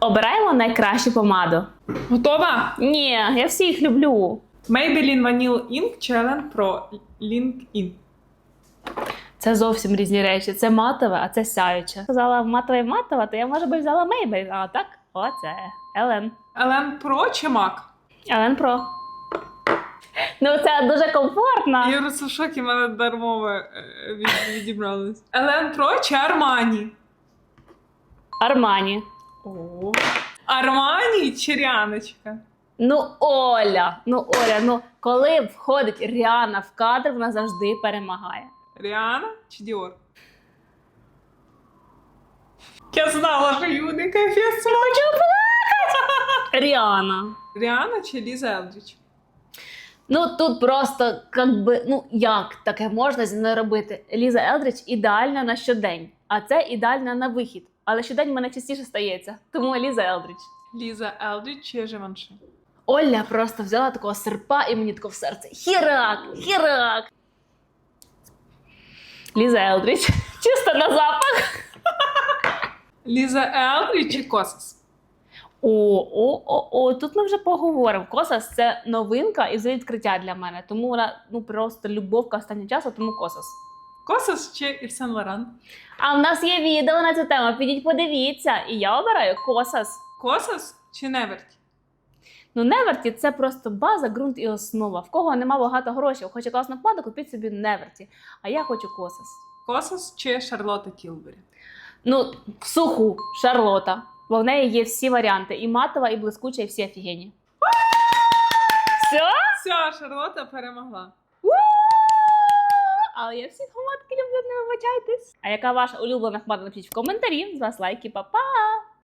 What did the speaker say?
Обираємо найкращу помаду. Готова? Ні, я всіх люблю. Maybelline Vanilla Ink Ellen Pro Link In. Це зовсім різні речі. Це матове, а це сяюче. Сказала матове і матове, то я може би взяла Maybelline, а так оце Елен. Ellen Pro чи MAC? Елен Про. Ну, це дуже комфортно. Я просто в шокі, мене дармове е, від- відібралось. Ellen Pro чи Armani? Армані. О. Armani чи Ріаночка? Ну, Оля, ну Оля, ну коли входить Ріана в кадр, вона завжди перемагає. Ріана чи Діор? Я знала, що Юди капець. Хочу! Ріана. Ріана чи Ліза Елдріч? Ну тут просто как би, ну як таке можна зі мною робити? Ліза Елдрич ідеальна на щодень, а це ідеальна на вихід. Але щодень мене частіше стається, тому Ліза Елдрич. Ліза Елдріч чи Живанши? Оля просто взяла такого серпа і мені тако в серце. Хірак! Хірак! Ліза Елдрич. Чисто на запах. Ліза Елдріч чи Косас? О, о, о, о, тут ми вже поговоримо. Косас це новинка і взагалі відкриття для мене. Тому вона ну просто любовка останнього часу, тому косас. Косас чи Ів Сен Лоран? А в нас є відео на цю тему. Підіть подивіться. І я обираю косас. Косас чи Неверті? Ну, неверті це просто база, ґрунт і основа. В кого нема багато грошей, хоче класну вкладу, купіть собі неверті. А я хочу косас. Косас чи Шарлотта Кілбері? Ну, в суху Шарлота. Бо в неї є всі варіанти: і матова, і блискуча, і всі офігенні. Все? Все, Шарлотта перемогла. Але я всіх хоматки люблю, не вибачайтесь. А яка ваша улюблена хмара? Напишіть в коментарі. З вас лайки, па-па!